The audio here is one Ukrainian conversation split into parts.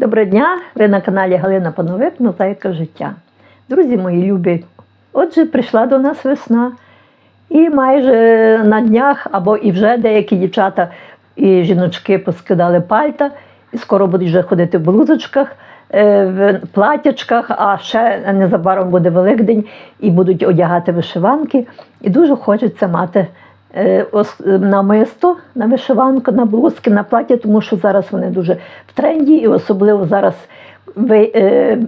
Доброго дня! Ви на каналі Галина Пановик Мозаїка життя. Друзі мої любі, отже, прийшла до нас весна, і майже на днях або і вже деякі дівчата і жіночки поскидали пальта, і скоро будуть вже ходити в блузочках, е, в платячках, а ще незабаром буде Великдень і будуть одягати вишиванки. І дуже хочеться мати намисто на вишиванку, на блузки, на плаття, тому що зараз вони дуже в тренді, і особливо зараз е,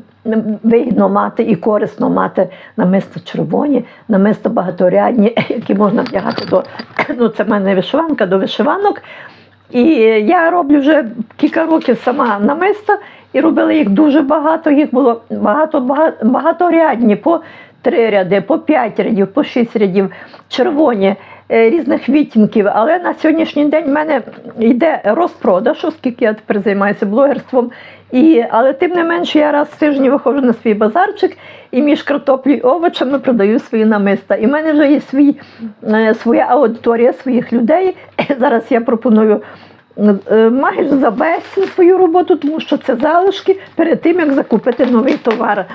вигідно мати і корисно мати намисто червоні, намисто багаторядні, які можна вдягати до ну це в мене вишиванка до вишиванок. І я роблю вже кілька років сама намиста, і робила їх дуже багато. Їх було багато, багато багаторядні, по три ряди, по п'ять рядів, по шість рядів, червоні е, різних відтінків. Але на сьогоднішній день в мене йде розпродаж, оскільки я тепер займаюся блогерством. І, але тим не менше, я раз в тиждень виходжу на свій базарчик і між картоплі і овочами продаю свої намиста. І в мене вже є свій, е, своя аудиторія своїх людей. Зараз я пропоную е, майже за безцінь свою роботу, тому що це залишки перед тим, як закупити новий товар.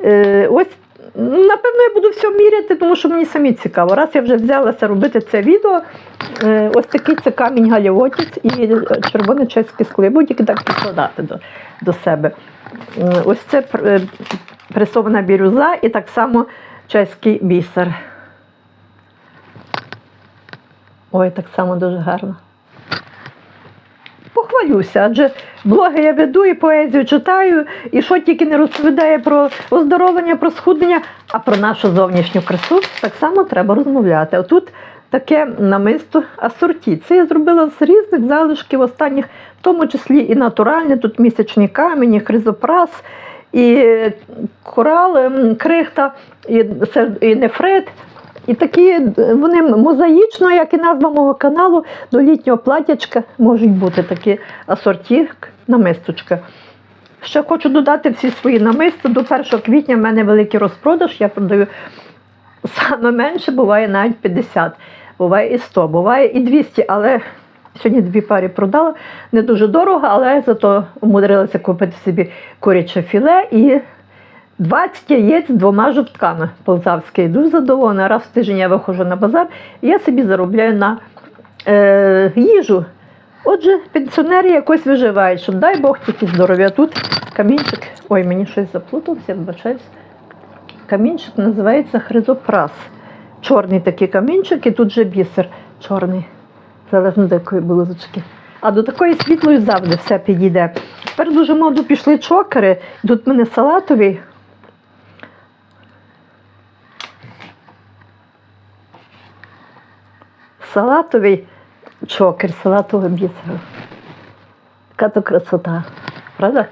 Е, Ось, напевно, я буду все міряти, тому що мені самі цікаво. Раз я вже взялася робити це відео, е, ось такий це камінь галівотець і червоне чеське скло. Будь-які так підкладати до, до себе. Е, Ось це пресована бірюза і так само чеський бісер. Ой, так само дуже гарно. Похвалюся, адже блоги я веду і поезію читаю, і що тільки не розповідає про оздоровлення, про схуднення, а про нашу зовнішню красу так само треба розмовляти. Отут таке намисто асорті. Це я зробила з різних залишків останніх, в тому числі і натуральне, тут місячні камені, хризопрас, і корал, ем, крихта, і, і нефрит. І такі е, вони мозаїчно, як і назва мого каналу, до літнього платячка можуть бути такі асорті намисточка. Ще хочу додати всі свої намисто. До 1 квітня в мене великий розпродаж. Я продаю саме менше, буває навіть 50, буває і 100, буває і 200, але сьогодні дві пари продала. Не дуже дорого, але зато умудрилася купити собі куряче філе і 20 яєць з двома жовтками полтавські. Дуже задоволена. Раз в тиждень я виходжу на базар, і я собі заробляю на е, їжу. Отже, пенсіонери якось виживають, щоб дай Бог тільки здоров'я. Тут камінчик, ой, мені щось заплутався, вибачаюсь. Камінчик називається хризопрас. Чорний такий камінчик, і тут же бісер чорний, залежно до якої блузочки. А до такої світлої завжди все підійде. Тепер дуже моду пішли чокери. Тут мене салатовий. Салатовий чокер, салатовий бісер. Така то красота, правда?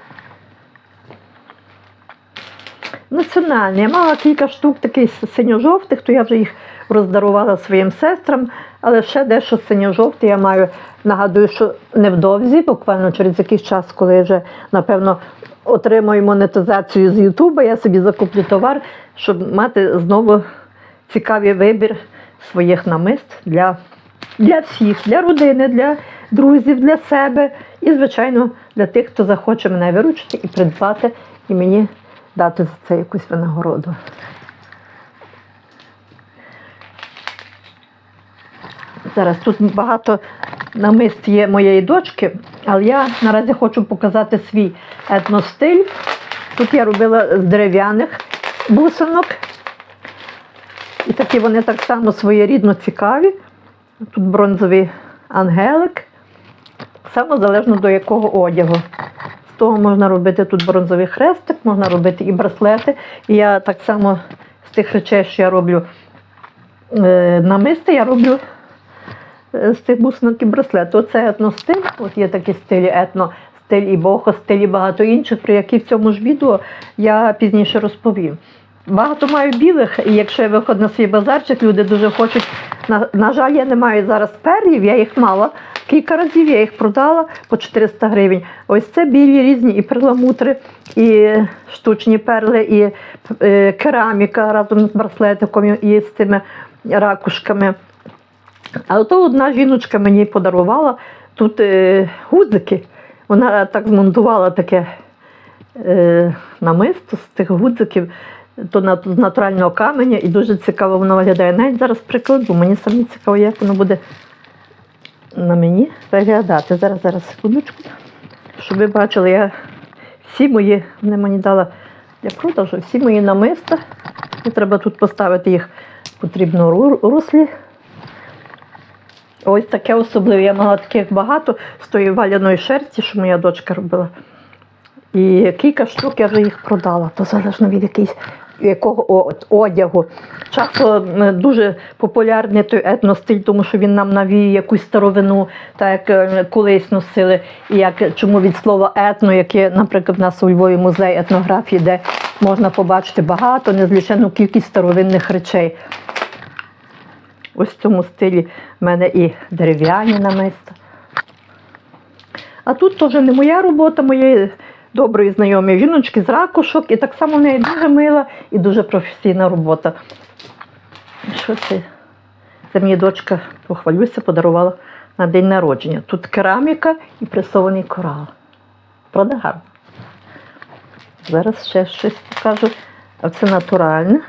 Національний. Я мала кілька штук таких синьо-жовтих, то я вже їх роздарувала своїм сестрам, але ще дещо синьо-жовте я маю. Нагадую, що невдовзі, буквально через якийсь час, коли вже, напевно, отримую монетизацію з Ютуба, я собі закуплю товар, щоб мати знову цікавий вибір своїх намист для, для всіх, для родини, для друзів, для себе і, звичайно, для тих, хто захоче мене виручити і придбати, і мені дати за це якусь винагороду. Зараз тут багато намист є моєї дочки, але я наразі хочу показати свій етностиль. Тут я робила з дерев'яних бусинок. І такі вони так само своєрідно цікаві. Тут бронзовий ангелик. Саме залежно до якого одягу. З того можна робити тут бронзовий хрестик, можна робити і браслети. І я так само з тих речей, що я роблю е, намисти, я роблю е, з тих бусинок і браслет. Оце етностиль, от є такі стилі етно, стиль і бохо, стиль і багато інших, про які в цьому ж відео я пізніше розповім. Багато маю білих, і якщо я виходжу на свій базарчик, люди дуже хочуть. На, на жаль, я не маю зараз перлів, я їх мала. Кілька разів я їх продала по 400 гривень. Ось це білі різні і перламутри, і штучні перли, і е, кераміка разом з браслетиком і з цими ракушками. А то одна жіночка мені подарувала тут е, гудзики. Вона так змонтувала таке е, намисто з тих гудзиків, з натурального каменя, і дуже цікаво воно виглядає. Навіть зараз прикладу, мені самі цікаво, як воно буде на мені виглядати. Зараз, зараз, секундочку. Щоб ви бачили, я всі мої, вони мені дала для продажу, всі мої намиста. І треба тут поставити їх потрібно руслі. Ось таке особливе. Я мала таких багато з тої валяної шерсті, що моя дочка робила. І кілька штук я вже їх продала, то залежно від якийсь, якого одягу. Часто дуже популярний той етностиль, тому що він нам навіює якусь старовину, так як е, колись носили. І як чому від слова етно, яке, наприклад, в нас у Львові музей етнографії, де можна побачити багато, незлічену кількість старовинних речей. Ось в цьому стилі в мене і дерев'яні намиста. А тут теж не моя робота, моєї доброї знайомої жіночки з ракушок, і так само в неї дуже мила і дуже професійна робота. Що це? Це мені дочка, похвалюся, подарувала на день народження. Тут кераміка і пресований корал. Правда гарно? Зараз ще щось покажу. А це натуральне.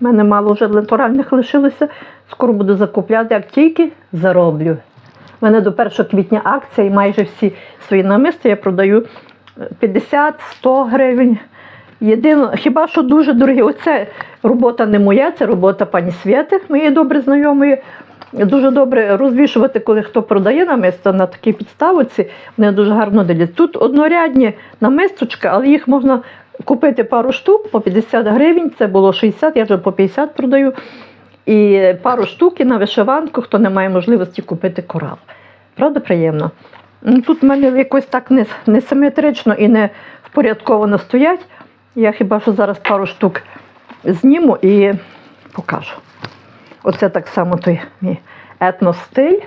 У мене мало вже натуральних лишилося. Скоро буду закупляти, як тільки зароблю. У мене до 1 квітня акція і майже всі свої намисти я продаю 50-100 гривень. Єдине, хіба що дуже дорогі. Оце робота не моя, це робота пані Свєти, моєї добре знайомої. Дуже добре розвішувати, коли хто продає намисто на такій підставці, вони дуже гарно дивляться. Тут однорядні намисточки, але їх можна купити пару штук по 50 гривень, це було 60, я вже по 50 продаю. І пару штук і на вишиванку, хто не має можливості купити корал. Правда, приємно? Ну, Тут в мене якось так не, не симетрично і не впорядковано стоять. Я хіба що зараз пару штук зніму і покажу. Оце так само той мій етностиль,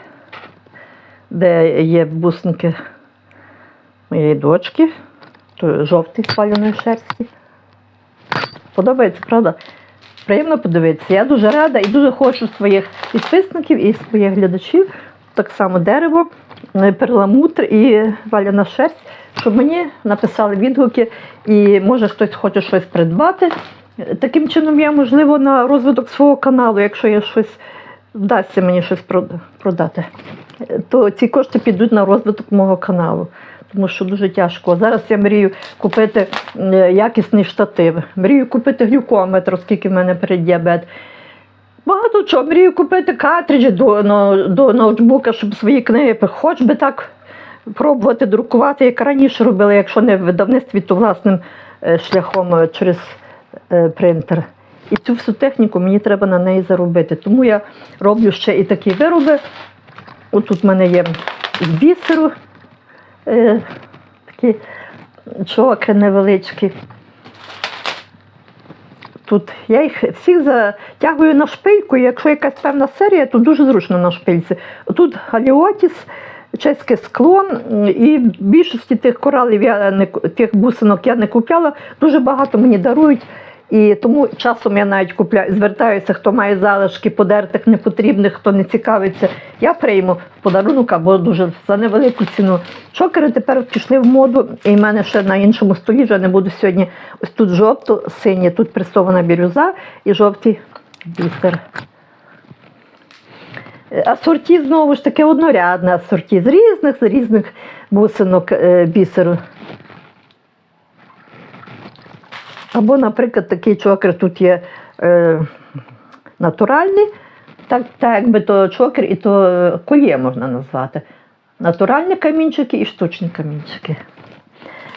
де є бусинки моєї дочки, то жовтий з шерсті. Подобається, правда? Приємно подивитися. Я дуже рада і дуже хочу своїх підписників і своїх глядачів, так само дерево, перламутр і валяна шерсть, щоб мені написали відгуки і може хтось хоче щось придбати. Е, Таким чином я, можливо, на розвиток свого каналу, якщо я щось вдасться мені щось продати, е, то ці кошти підуть на розвиток мого каналу. Тому що дуже тяжко. Зараз я мрію купити е, якісний штатив, мрію купити глюкометр, оскільки в мене переддіабет. Багато чого. Мрію купити картриджі до, но- до ноутбука, щоб свої книги, хоч би так пробувати друкувати, як раніше робила, якщо не в видавництві, то власним е, шляхом е, через е, принтер. І цю всю техніку мені треба на неї заробити. Тому я роблю ще і такі вироби. Отут в мене є з бісеру е, такі чоки невеличкі. Тут я їх всіх затягую на шпильку, і якщо якась певна серія, то дуже зручно на шпильці. Тут галіотіс, чеське склон, і більшості тих коралів я не тих бусинок я не купляла. Дуже багато мені дарують. І тому часом я навіть купляю, звертаюся, хто має залишки подертих, непотрібних, хто не цікавиться. Я прийму в подарунок або дуже за невелику ціну. Чокери тепер пішли в моду, і в мене ще на іншому столі вже не буду сьогодні. Ось тут жовто-синє, тут пресована бірюза і жовтий бісер. Е, Асорті знову ж таки однорядне асорті з різних з різних бусинок е, бісеру. Або, наприклад, такий чокер тут є е, натуральний, так, так якби то чокер і то е, кольє можна назвати. Натуральні камінчики і штучні камінчики.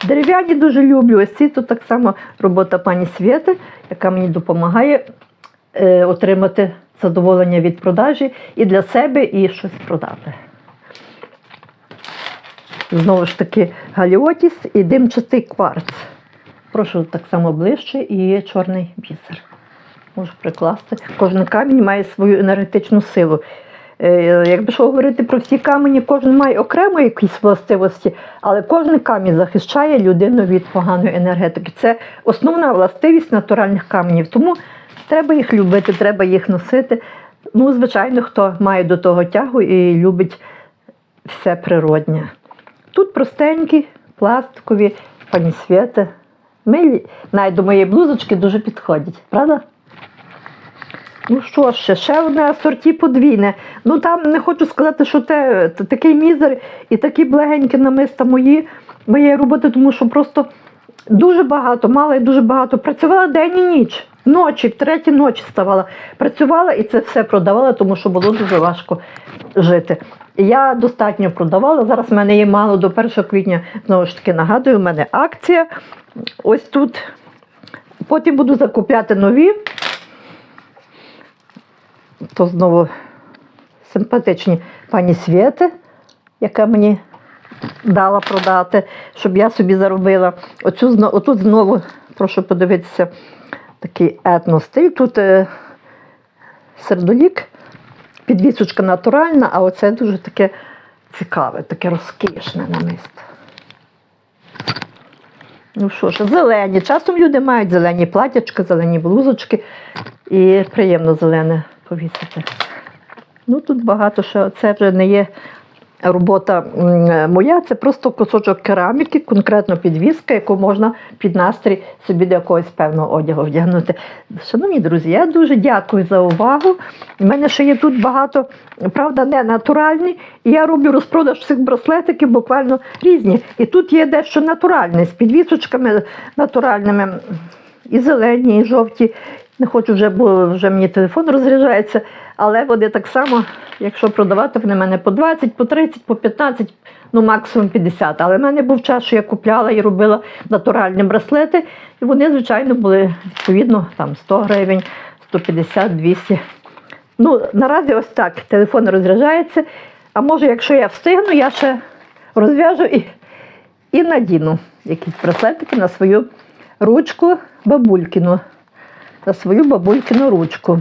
Дерев'яні дуже люблю. Ось ці тут так само робота пані Свєти, яка мені допомагає е, отримати задоволення від продажі і для себе, і щось продати. Знову ж таки, галіотіс і димчатий кварц. Прошу так само ближче і чорний бісер. Можу прикласти. Кожен камінь має свою енергетичну силу. Е, Якби що говорити про всі камені, кожен має окремо якісь властивості, але кожен камінь захищає людину від поганої енергетики. Це основна властивість натуральних каменів. Тому треба їх любити, треба їх носити. Ну, звичайно, хто має до того тягу і любить все природнє. тут простенькі, пластикові, пані Свята. Милі, навіть до моєї блузочки дуже підходять, правда? Ну що ж, ще, ще одне асорті подвійне. Ну там не хочу сказати, що те, такий мізер і такі блегенькі намиста мої, моєї роботи, тому що просто дуже багато, мала і дуже багато. Працювала день і ніч. Ночі, в третій ночі ставала. Працювала і це все продавала, тому що було дуже важко жити. Я достатньо продавала. Зараз в мене є мало до 1 квітня. Знову ж таки, нагадую, в мене акція. Ось тут. Потім буду закупляти нові то знову симпатичні пані Свєти, яка мені дала продати, щоб я собі заробила. Оцю, отут знову, прошу подивитися, такий етностиль. Тут е, сердолік, підвісочка натуральна, а оце дуже таке цікаве, таке розкішне намисто. Ну що ж, зелені. Часом люди мають зелені платячки, зелені блузочки і приємно зелене повісити. Ну тут багато що це вже не є робота моя, це просто кусочок кераміки, конкретно підвіска, яку можна під настрій собі до якогось певного одягу вдягнути. Шановні друзі, я дуже дякую за увагу. У мене ще є тут багато, правда, не натуральні. І я роблю розпродаж цих браслетиків буквально різні. І тут є дещо натуральне, з підвісочками натуральними. І зелені, і жовті. Не хочу вже, бо вже мені телефон розряджається. Але вони так само, якщо продавати, вони в мене по 20, по 30, по 15, ну максимум 50. Але в мене був час, що я купляла і робила натуральні браслети. І вони, звичайно, були відповідно там 100 гривень, 150, 200. Ну, наразі ось так. Телефон розряджається. А може, якщо я встигну, я ще розв'яжу і, і надіну якісь браслетики на свою ручку бабулькіну. На свою бабулькіну ручку.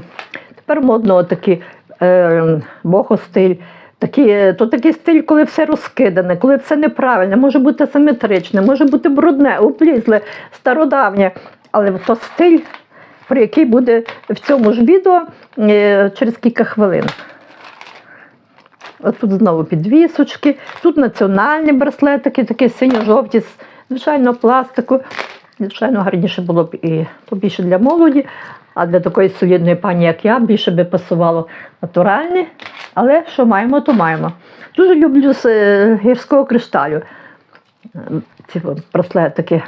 Тепер модно такий е, богостиль. Такі, то такий стиль, коли все розкидане, коли все неправильне, може бути симетричне, може бути брудне, облізле, стародавнє. Але то стиль, про який буде в цьому ж відео е, через кілька хвилин. От тут знову підвісочки, тут національні браслетики, такі синьо-жовті, звичайно, пластику. Звичайно, гарніше було б і побільше для молоді, а для такої солідної пані, як я, більше би пасувало натуральне. Але що маємо, то маємо. Дуже люблю з е, гірського кришталю е, ці от браслетики.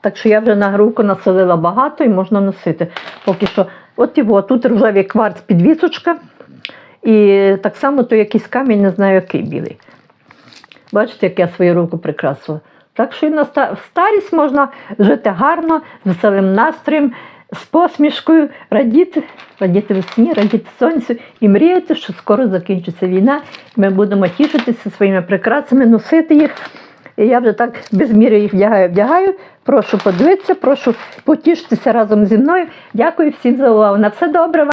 Так що я вже на руку населила багато і можна носити. Поки що, от його, тут рожевий кварц підвісочка. І так само то якийсь камінь, не знаю, який білий. Бачите, як я свою руку прикрасила. Так що і на старість можна жити гарно, з веселим настроєм, з посмішкою, радіти, радіти весні, радіти сонцю і мріяти, що скоро закінчиться війна, ми будемо тішитися своїми прикрасами, носити їх. І я вже так без міри їх вдягаю, вдягаю. Прошу подивитися, прошу потішитися разом зі мною. Дякую всім за увагу. На все добре.